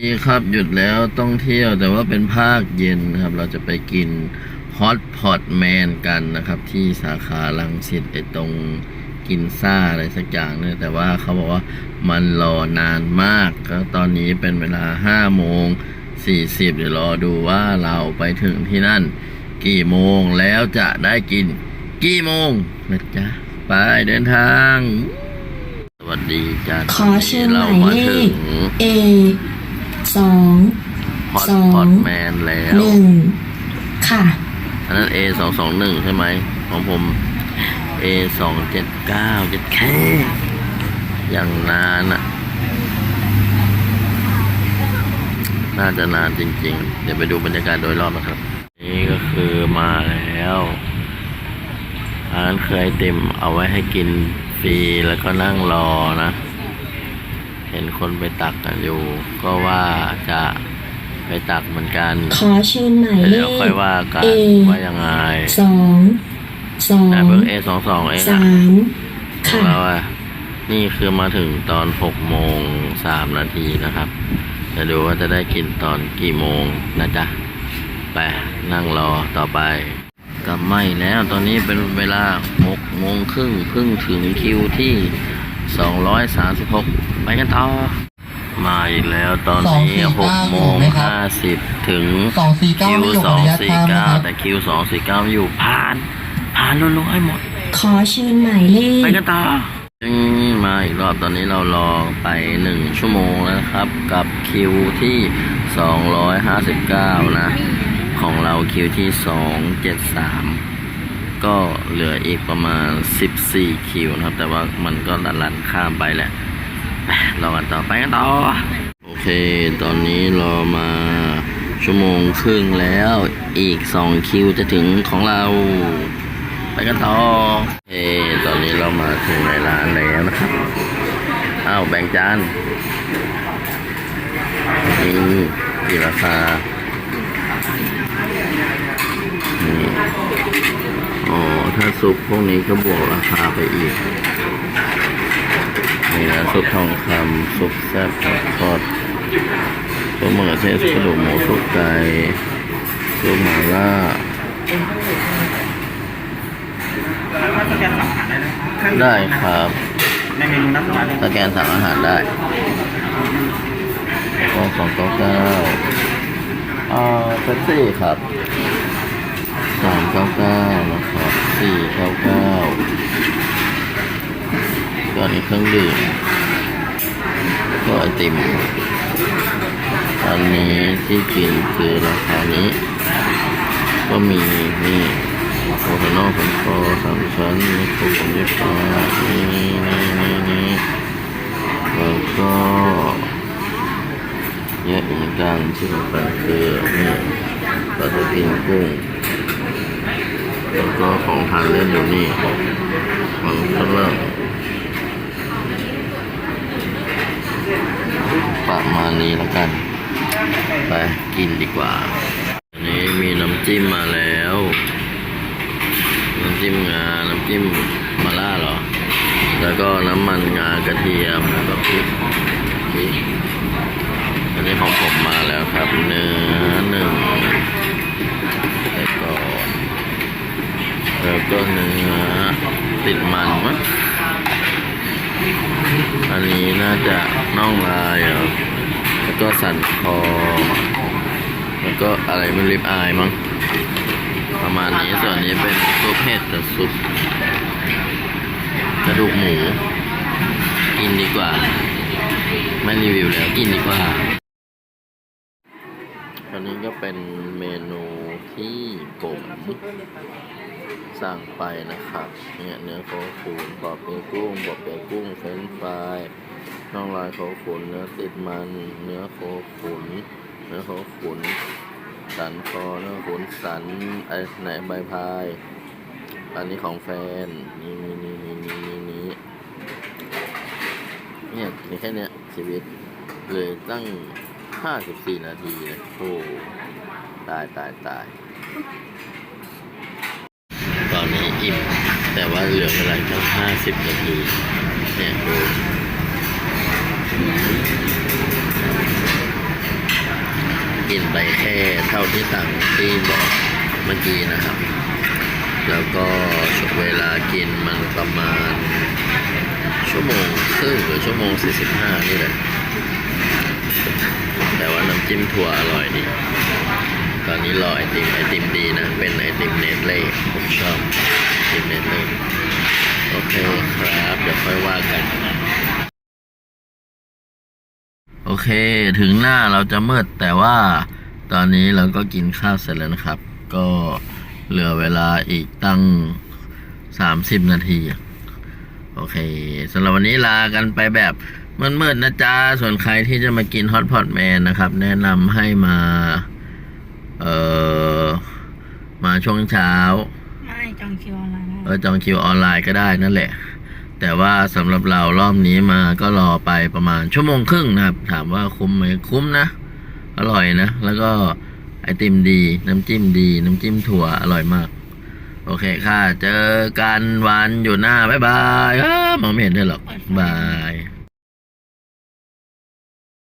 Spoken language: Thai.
นี่ครับหยุดแล้วต้องเที่ยวแต่ว่าเป็นภาคเย็นนะครับ เราจะไปกินฮอตพอตแมนกันนะครับ ที่สาขาลังสิตไอตรงกินซ่าอะไรสักอย่างเนี่ยแต่ว่าเขาบอกว่ามันรอนานมากก็ตอนนี้เป็นเวลาห้าโมงสี่สิบเดี๋ยวรอดูว่าเราไปถึงที่นั่น กี่โมงแล้วจะได้กินกี่โมงนะจ๊ะไปเดินทาง สวัสดีจ้าขอเชิญหเรามายมาเลถึขง A สองฮอตสองพอตแมนแล้วหนึ่งค่ะ อันนั้น A สองสองหนึ่งใช่ไหม ของผม A สองเจ็ดเก้าเจ็ดแค่อย่างนานอะ น่าจะนานจริง ๆ เดี๋ยวไปดูบรรยากาศโดยรอบนะครับ นี่ก็คือมาแล้วร้านเคยติมเอาไว้ให้กินฟรีแล้วก็นั่งรอนะเห็นคนไปตักกันอยู่ ก็ว่าจะไปตักเหมือนกัน ขอเชิญหมายเลเดี๋ยวขค่อยว่ากัน A ว่ายังไงสองสองแต่เพิ่ง A สองสองเองสาอะมของค่ะ เราอะนี่คือมาถึงตอนหกโมงสามนาทีนะครับจะดูว่าจะได้กินตอนกี่โมงนะจ๊ะ ไปนั่งรอต่อไปกลับไม่แล้วตอนนี้เป็นเวลาหกโมงครึ่งเพิ่งถึงคิวที่ สองร้อยสามสิบหกไปกันต่อ มาอีกแล้วตอนนี้249หกโมงอยู่ไหมครับห้าสิบถึงสองสี่เก้าคิวไม่อยู่สกับองระยะสี่ทางนะเก้าครับแต่คิวสองสี่เก้าอยู่ผ่าน ผ่านรัวๆให้หมด ขอเชิญหมายเลไปขกันต่อจึงมาอีกรอบตอนนี้เรารอไปหนึ่งชั่วโมงแล้วนะครับ กับคิวที่สองร้อยห้าสิบเก้านะ ของเราคิวที่สองเจ็ดสาม ก็เหลืออีกประมาณสิบสี่คิวนะครับ แต่ว่ามันก็ลันๆข้ามไปแหละไปรอกันต่อไปกันต่อ โอเค ตอนนี้รอมาชั่วโมงครึ่งแล้ว อีกสองคิวจะถึงของเรา ไปกันต่อเฮ้ตอนนี้เรามาถึงในร้านแล้วนะครับ อ้าว แบ่งจานนี่กี่ราคา นี่อ๋อ ถ้า ซุปพวกนี้ก็บวกราคาไปอีกนี่นะซุปทองคำซุปแซ่บผักทอดซุปมะเขือเทศกระดูกหมูซุปไก่ซุปหม่าล่าได้ครับในเมนูน้ำตาลสแกนสั่งอาหารได้ก็สองเก้าเก้าอ่าเฟสซี่ครับ ก้าเก้านะครับสี่เก้าเก้าก็อันนี้เครื่องดื่มก็ไอติมอันนี้ที่กินคือราคานี้ ก็มีนี่โอโหนอกเป็นคอสามชั้นมีโคผมยี่ปลานี่นี่นี่นี่แล้วก็เยอะอีกอนกันที่สำคัญคือนี่ปลาทูกินกุ้ง แล้วก็ของทานเล่นอยู่นี่ของฝรั่งประมาณนี้แล้วกัน ไปกินดีกว่าอันนี้มีน้ำจิ้มมาแล้ว น้ำจิ้มงา น้ำจิ้มมาล่าเหรอ แล้วก็น้ำมันงากระเทียมแล้วก็พริกพริกอันนี้ของผมมาแล้วครับเนื้อหนึ่ง แล้วก็เนื้อติดมันมั้งอันนี้น่าจะน่องลายเหรอแล้วก็สันคอ แล้วก็อะไรไม่ริบอายมั้ง ประมาณนี้ส่วนนี้เป็นซุปเห็ดกับซุปกระดูกหมู กินดีกว่า ไม่รีวิวแล้วกินดีกว่าอันนี้ก็เป็นเมนูที่ผม สั่งไปนะครับเนี่ยเนื้อโคขุนปอเปียกุ้งปอเปียกุ้งเฟรนฟรายน่องลายโคขุนเนื้อติดมัน เนื้อโคขุนเนื้อโคขุนสันคอเนื้อขุนสันไอ้ไหนใบพายอันนี้ของแฟนนี่นี่นี่นี่นี่นี่นี่เนี่ยแค่เนี้ยชีวิตเลยตั้งห้าสิบสี่นาทีเลยโอ้ตายตายตาย อิ่ม แต่ว่าเหลือเวลาแค่ห้าสิบนาทีเนี่ยดูกินไปแค่เท่าที่สั่งที่บอกเมื่อกี้นะครับ แล้วก็เวลากินมันประมาณ ชั่วโมงครึ่งหรือชั่วโมง 45 นี่แหละแต่ว่าน้ำจิ้มถั่วอร่อยดี ตอนนี้รอไอติมไอติมดีนะ เป็นไอติมเนสเล่ผมชอบไอติมเนสเล่โอเคครับ เดี๋ยวค่อยว่ากัน โอเค ถึงหน้าเราจะมืดแต่ว่าตอนนี้เราก็กินข้าวเสร็จแล้วนะครับ ก็เหลือเวลาอีกตั้ง 30 นาทีโอเคสำหรับวันนี้ลากันไปแบบมืดๆนะจ๊ะ ส่วนใครที่จะมากินฮอตพอตแมนนะครับ แนะนำให้มา เอ่อมาช่วงเช้า ไม่จองคิวออนไลน์ได้เออจองคิวออนไลน์ก็ได้นั่นแหละ แต่ว่าสำหรับเรารอบนี้มาก็รอไปประมาณชั่วโมงครึ่งนะครับ ถามว่าคุ้มไหมคุ้มนะ อร่อยนะ แล้วก็ไอติมดี น้ำจิ้มดี น้ำจิ้มถั่วอร่อยมาก โอเคค่ะ เจอกันวันอยู่หน้า บ๊ายบายอ้ามองไม่เห็นด้วยหรอกบาย